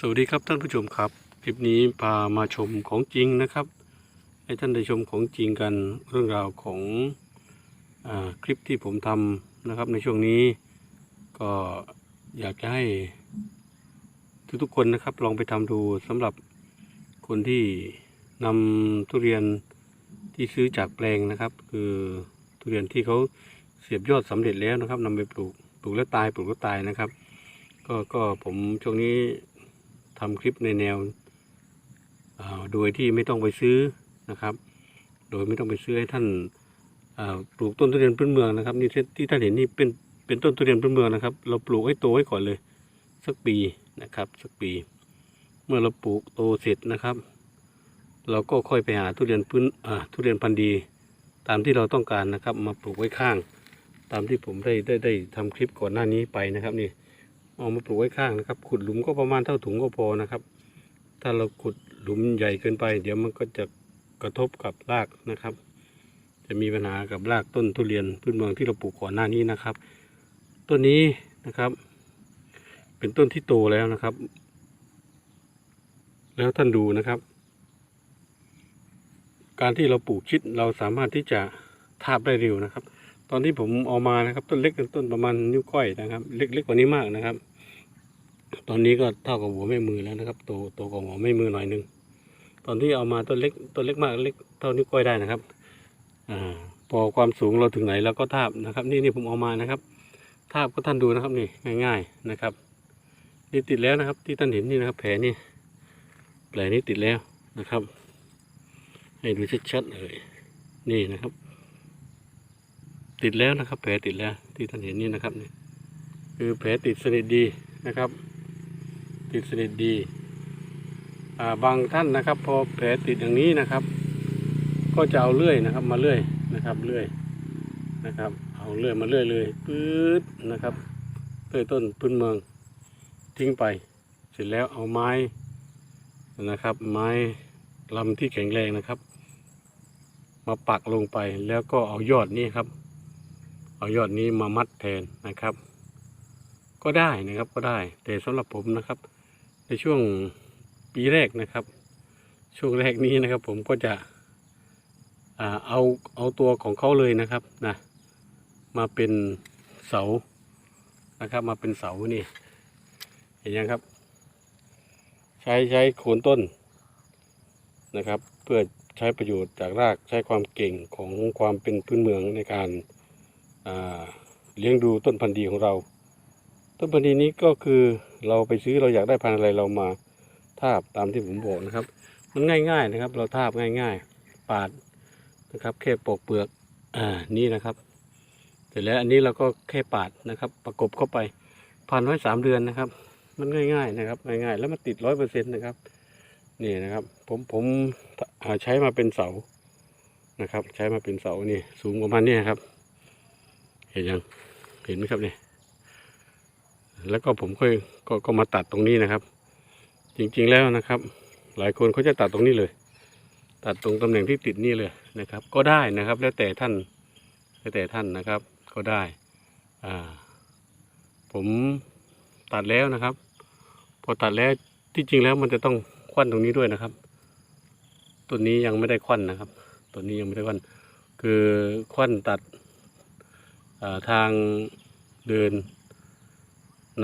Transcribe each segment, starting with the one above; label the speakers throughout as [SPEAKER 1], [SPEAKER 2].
[SPEAKER 1] สวัสดีครับท่านผู้ชมครับคลิปนี้พามาชมของจริงนะครับ ให้ท่านได้ชมของจริงกันเรื่องราวของอคลิปที่ผมทำนะครับ ในช่วงนี้ก็อยากจะให้ทุกๆคนนะครับ ลองไปทำดูสำหรับคนที่นำทุเรียนที่ซื้อจากแปลงนะครับ คือทุเรียนที่เขาเสียบยอดสำเร็จแล้วนะครับนำไปปลูกปลูกแล้วตายปลูกแล้วตายนะครับ ก็ก็ผมช่วงนี้ ทำคลิปในแนวโดยที่ไม่ต้องไปซื้อนะครับ โดยไม่ต้องไปซื้อให้ท่านปลูกต้นทุเรียนพื้นเมืองนะครับนี่ที่ท่านเห็นนี่เป็นเป็นต้นทุเรียนพื้นเมืองนะครับ เราปลูกให้โตไว้ก่อนเลย สักปีนะครับ สักปี เมื่อเราปลูกโตเสร็จนะครับ เราก็ค่อยไปหาทุเรียนพื้นทุเรียนพันธุ์ดี ตามที่เราต้องการนะครับ มาปลูกไว้ข้าง ตามที่ผมได้ได้ได้ทำคลิปก่อนหน้านี้ไปนะครับนี่ เอามาปลูกไว้ข้างนะครับ ขุดหลุมก็ประมาณเท่าถุงก็พอนะครับ ถ้าเราขุดหลุมใหญ่เกินไป เดี๋ยวมันก็จะกระทบกับรากนะครับ จะมีปัญหากับรากต้นทุเรียนพื้นเมืองที่เราปลูกก่อนหน้านี้นะครับ ต้นนี้นะครับ เป็นต้นที่โตแล้วนะครับ แล้วท่านดูนะครับ การที่เราปลูกชิดเราสามารถที่จะทาบได้เร็วนะครับ ตอนที่ผมเอามานะครับ ต้นเล็กต้นประมาณนิ้วก้อยนะครับ เล็กๆกว่านี้มากนะครับ ตอนนี้ก็เท่ากับหัวแม่มือแล้วนะครับโตโตกว่าหัวแม่มือหน่อยนึงตอนที่เอามาต้นเล็กต้นเล็กมากเล็กเท่านิ้วก้อยได้นะครับอ่าพอความสูงเราถึงไหนเราก็ทาบนะครับ นี่นี่ผมเอามานะครับ ทาบก็ท่านดูนะครับนี่ง่าย ๆนะครับนี่ติดแล้วนะครับ ที่ท่านเห็นนี่นะครับ แผลนี่แผลนี้ติดแล้วนะครับ ให้ดูชัดๆเลยนี่นะครับ ติดแล้วนะครับ แผลติดแล้วที่ท่านเห็นนี่นะครับนี่คือแผลติดสนิทดีนะครับ ติดสนิทดีาบางท่านนะครับ พอแผลติดอย่างนี้นะครับ ก็จะเอาเลื่อยนะครับ มาเลื่อยนะครับเลื่อยนะครับ เอาเลื่อยมาเลื่อยเลยปื๊ดนะครับเลื่อยต้นพื้นเมืองทิ้งไป เสร็จแล้วเอาไม้นะครับ ไม้ลำที่แข็งแรงนะครับ มาปักลงไปแล้วก็เอายอดนี้ครับ เอายอดนี้มามัดแทนนะครับ ก็ได้นะครับก็ได้ แต่สำหรับผมนะครับ ในช่วงปีแรกนะครับ ช่วงแรกนี้นะครับ ผมก็จะเอาเอาตัวของเขาเลยนะครับนะมาเป็นเสานะครับ มาเป็นเสานี่ เห็นยังครับ ใช้ใช้โคนต้นนะครับ เพื่อใช้ประโยชน์จากรากใช้ความเก่งของความเป็นพื้นเมืองในการเลี้ยงดูต้นพันธุ์ดีของเรา ต้นพันธุ์ดีนี้ก็คือเราไปซื้อเราอยากได้พันธุ์อะไรเรามาทาบตามที่ผมบอกนะครับ มันง่าย ๆนะครับ เราทาบง่าย ๆ ปาดนะครับ แค่ปอกเปลือกอ่านี่นะครับ เสร็จแล้วอันนี้เราก็แค่ปาดนะครับ ประกบเข้าไปพันไว้สามเดือนนะครับ มันง่าย ๆ นะครับ ง่ายๆ แล้วมันติดร้อยเปอร์เซ็นต์นะครับนี่นะครับ ผมผมใช้มาเป็นเสานะครับ ใช้มาเป็นเสานี่ สูงประมาณนี้ครับ เห็นยังเห็นไหมครับเนี่ย แล้วก็ผมค่อยก็ก็มาตัดตรงนี้นะครับ จริงๆแล้วนะครับ หลายคนเขาจะตัดตรงนี้เลย ตัดตรงตำแหน่งที่ติดนี่เลยนะครับ ก็ได้นะครับ แล้วแต่ท่านแล้วแต่ท่านนะครับ ก็ได้อ่าผมตัดแล้วนะครับ พอตัดแล้วที่จริงแล้วมันจะต้องควันตรงนี้ด้วยนะครับต้นนี้ยังไม่ได้ควันนะครับต้นนี้ยังไม่ได้ควันคือควันตัดทางเดิน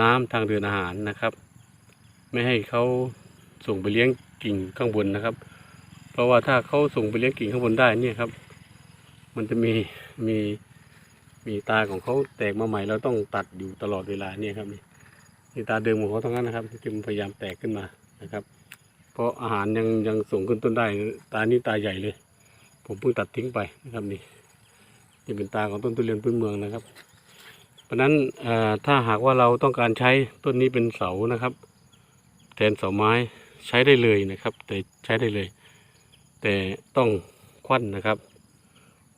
[SPEAKER 1] น้ำทางเดินอาหารนะครับ ไม่ให้เขาส่งไปเลี้ยงกิ่งข้างบนนะครับ เพราะว่าถ้าเขาส่งไปเลี้ยงกิ่งข้างบนได้เนี่ยครับ มันจะมีมีมีตาของเขาแตกมาใหม่เราต้องตัดอยู่ตลอดเวลาเนี่ยครับนี่นตาเดิมของเขาทั้งนั้นนะครับที่มันพยายามแตกขึ้นมานะครับ เพราะอาหารยังยังส่งขึ้นต้นได้ ตานี้ตาใหญ่เลย ผมเพิ่งตัดทิ้งไปนะครับนี่นี่เป็นตาของต้นทุเรียนพื้นเมืองนะครับ ราะนั้นถ้าหากว่าเราต้องการใช้ต้นนี้เป็นเสานะครับ แทนเสาไม้ใช้ได้เลยนะครับ แต่ใช้ได้เลย แต่ต้องควันนะครับ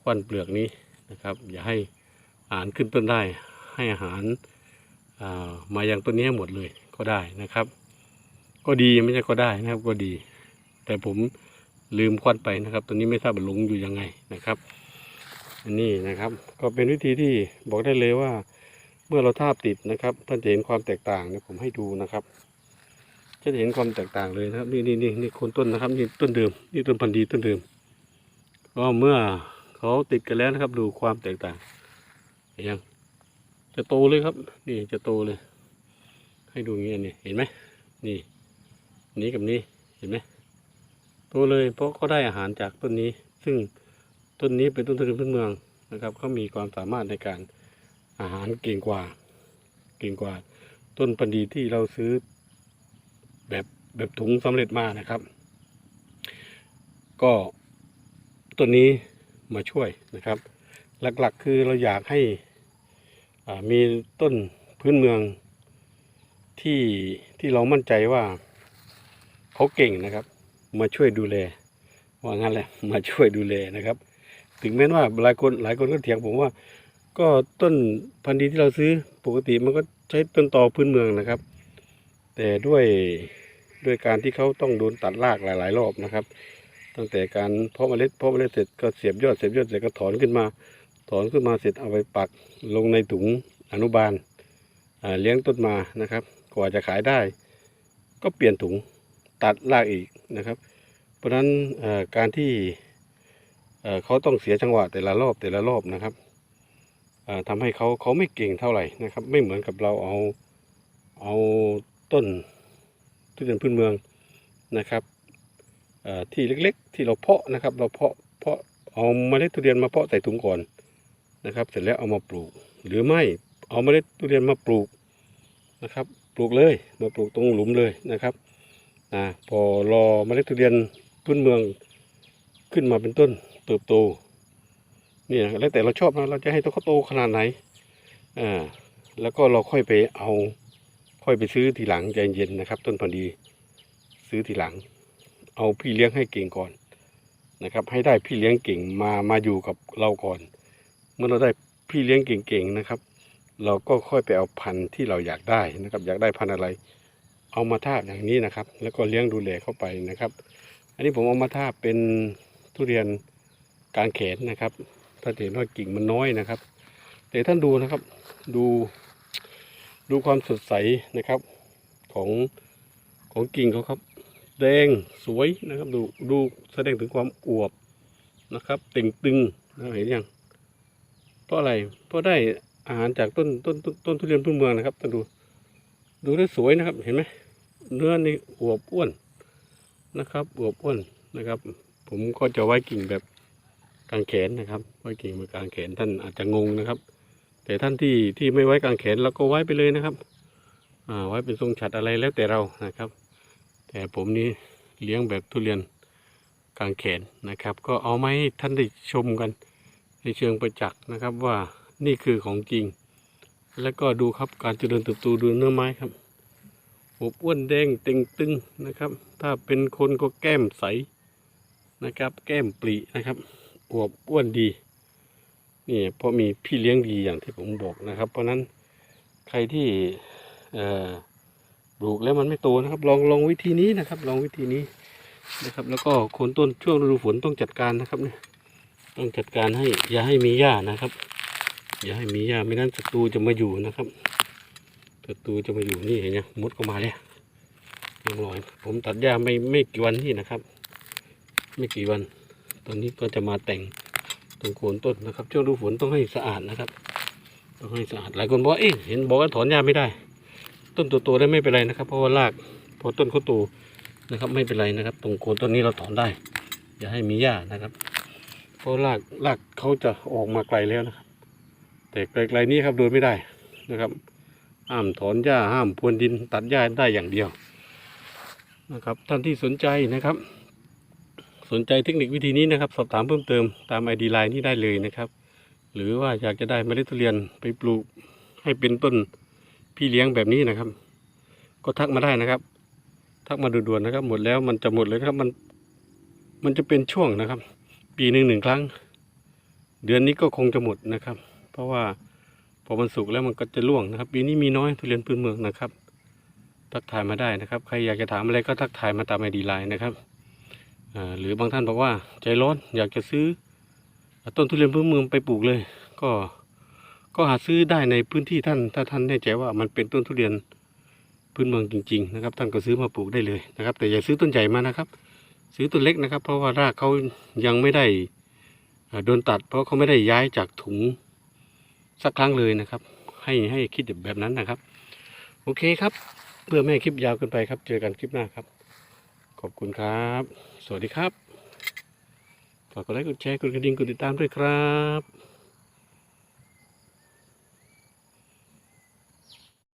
[SPEAKER 1] ควันเปลือกนี้นะครับ อย่าให้อาหารขึ้นต้นได้ ให้อาหารามายังต้นนี้หมดเลยก็ได้นะครับ ก็ดีไม่ใช่ก็ได้นะครับก็ดี แต่ผมลืมควันไปนะครับตัวนี้ไม่ทราบหลงอยู่ยังไงนะครับอันนี้นะครับ ก็เป็นวิธีที่บอกได้เลยว่า เมื่อเราทาบติดนะครับ ท่านจะเห็นความแตกต่างเนี่ยผมให้ดูนะครับจะเห็นความแตกต่างเลยนะครับ นี่นี่นี่นี่โคนต้นนะครับนี่ต้นเดิมนี่ต้นพันธุ์ดีต้นเดิมก็เมื่อเขาติดกันแล้วนะครับ ดูความแตกต่างเห็นยังจะโตเลยครับ นี่จะโตเลย ให้ดูอย่างนี้นี่เห็นไหมนี่นี้กับนี้เห็นไหมโตเลย เพราะเขาได้อาหารจากต้นนี้ ซึ่งต้นนี้เป็นต้นทุเรียนพื้นเมืองนะครับเขามีความสามารถในการ อาหารเก่งกว่า เก่งกว่า ต้นพันธุ์ดีที่เราซื้อแบบแบบถุงสำเร็จมานะครับ ก็ต้นนี้มาช่วยนะครับ หลักๆคือเราอยากให้อ่ามีต้นพื้นเมืองที่ที่เรามั่นใจว่าเขาเก่งนะครับ มาช่วยดูแลว่างั้นแหละมาช่วยดูแลนะครับ ถึงแม้ว่าหลายคนหลายคนก็เถียงผมว่า ก็ต้นพันธุ์ดีที่เราซื้อปกติมันก็ใช้ต้นตอพื้นเมืองนะครับ แต่ด้วยด้วยการที่เขาต้องโดนตัดรากหลาย ๆ รอบนะครับ ตั้งแต่การเพาะเมล็ดเพาะเมล็ดเสร็จก็เสียบยอดเสียบยอดเสร็จก็ถอนขึ้นมา ถอนขึ้นมาเสร็จเอาไปปักลงในถุงอนุบาลเลี้ยงต้นมานะครับ กว่าจะขายได้ ก็เปลี่ยนถุงตัดรากอีกนะครับ เพราะฉะนั้นการที่เขาต้องเสียจังหวะแต่ละรอบแต่ละรอบนะครับ อ่าทำให้เขาเขาไม่เก่งเท่าไหร่นะครับ ไม่เหมือนกับเราเอาเอาต้นทุเรียนพื้นเมืองนะครับที่เล็กๆ ที่เราเพาะนะครับ เราเพาะเพาะเอาเมล็ดทุเรียนมาเพาะใส่ถุงก่อนนะครับ เสร็จแล้วเอามาปลูก หรือไม่เอาเมล็ดทุเรียนมาปลูกนะครับ ปลูกเลยมาปลูกตรงหลุมเลยนะครับอ่าพอรอเมล็ดทุเรียนพื้นเมืองขึ้นมาเป็นต้นเติบโต นี่นะแล้วแต่เราชอบนะเราจะให้ต้นเขาโตขนาดไหนอ่าแล้วก็เราค่อยไปเอาค่อยไปซื้อทีหลังใจเย็นนะครับ ต้นพันธุ์ดีซื้อทีหลัง เอาพี่เลี้ยงให้เก่งก่อนนะครับ ให้ได้พี่เลี้ยงเก่งมามาอยู่กับเราก่อน เมื่อเราได้พี่เลี้ยงเก่งๆนะครับ เราก็ค่อยไปเอาพันธุ์ที่เราอยากได้นะครับ อยากได้พันธุ์อะไร เอามาทาบอย่างนี้นะครับ แล้วก็เลี้ยงดูแลเข้าไปนะครับ อันนี้ผมเอามาทาบเป็นทุเรียนกลางแขนนะครับ ถ้าเห็นว่ากิ่งมันน้อยนะครับ แต่ท่านดูนะครับ ดูดูความสดใสนะครับของของกิ่งเขาครับ แดงสวยนะครับ ดูดูแสดงถึงความอวบนะครับเต่งตึงนะเห็นยังเพราะอะไรเพราะได้อาหารจากต้นต้นต้นต้นทุเรียนพื้นเมืองนะครับท่านดู ดูได้สวยนะครับ เห็นไหมเนื้อนี่อวบอ้วนนะครับอวบอ้วนนะครับ ผมก็จะไว้กิ่งแบบ กางแขนนะครับ ไว้กิ่งแบบกางแขนท่านอาจจะงงนะครับ แต่ท่านที่ที่ไม่ไว้กางแขนเราก็ไว้ไปเลยนะครับ อ่าไว้เป็นทรงฉัดอะไรแล้วแต่เรานะครับ แต่ผมนี่เลี้ยงแบบทุเรียนกางแขนนะครับ ก็เอามาให้ท่านได้ชมกัน ในเชิงประจักษ์นะครับว่านี่คือของจริง แล้วก็ดูครับการเจริญเติบโตดูเนื้อไม้ครับอบอ้วนแดงเต็งตึงนะครับ ถ้าเป็นคนก็แก้มใสนะครับ แก้มปรีนะครับ อวบอ้วนดีนี่เพราะมีพี่เลี้ยงดีอย่างที่ผมบอกนะครับ เพราะนั้นใครที่ปลูกแล้วมันไม่โตนะครับ ลองลองวิธีนี้นะครับ ลองวิธีนี้นะครับ แล้วก็โคนต้นช่วงฤดูฝนต้องจัดการนะครับเนี่ยต้องจัดการให้อย่าให้มีหญ้านะครับ อย่าให้มีหญ้าไม่นั้นศัตรูจะมาอยู่นะครับศัตรูจะมาอยู่นี่เห็นไหมมดก็มาแล้วยังลอยผมตัดหญ้าไม่ไม่กี่วันนี่นะครับ ไม่กี่วัน ตอนนี้ก็จะมาแต่งตรงโคนต้นนะครับช่วงฤดูฝนต้องให้สะอาดนะครับ ต้องให้สะอาดหลายคนบอกเอ๊ะเห็นบอกว่าถอนหญ้าไม่ได้ ต้นโตๆได้ไม่เป็นไรนะครับ เพราะว่ารากพอต้นเขาโตนะครับไม่เป็นไรนะครับ ตรงโคนต้นนี้เราถอนได้ อย่าให้มีหญ้านะครับ เพราะรากรากเขาจะออกมาไกลแล้วนะครับ แต่ไกลๆนี้ครับโดยไม่ได้นะครับห้ามถอนหญ้าห้ามพรวนดินตัดหญ้าได้อย่างเดียวนะครับ ท่านที่สนใจนะครับ สนใจเทคนิควิธีนี้นะครับ สอบถามเพิ่มเติมตามไอดีไลน์นี้ได้เลยนะครับ หรือว่าอยากจะได้เมล็ดทุเรียนไปปลูกให้เป็นต้นพี่เลี้ยงแบบนี้นะครับ ก็ทักมาได้นะครับ ทักมาด่วนๆนะครับ หมดแล้วมันจะหมดเลยครับมันมันจะเป็นช่วงนะครับ ปีหนึ่งหนึ่งครั้ง เดือนนี้ก็คงจะหมดนะครับ เพราะว่าพอมันสุกแล้วมันก็จะร่วงนะครับ ปีนี้มีน้อยทุเรียนพื้นเมืองนะครับ ทักทายมาได้นะครับ ใครอยากจะถามอะไรก็ทักทายมาตามไอดีไลน์นะครับ หรือบางท่านบอกว่าใจร้อนอยากจะซื้อ ต้นทุเรียนพื้นเมืองไปปลูกเลย ก็ก็หาซื้อได้ในพื้นที่ท่าน ถ้าท่านแน่ใจว่ามันเป็นต้นทุเรียนพื้นเมืองจริง ๆ นะครับ ท่านก็ซื้อมาปลูกได้เลยนะครับ แต่อย่าซื้อต้นใหญ่มานะครับ ซื้อต้นเล็กนะครับ เพราะว่ารากเขายังไม่ได้โดนตัด เพราะเขาไม่ได้ย้ายจากถุงสักครั้งเลยนะครับ ให้ให้คิดแบบนั้นนะครับ โอเคครับ เพื่อไม่ให้คลิปยาวเกินไปครับ เจอกันคลิปหน้าครับ ขอบคุณครับ สวัสดีครับ ฝากกดไลค์ กดแชร์ กดกระดิ่ง กดติดตามด้วยครับ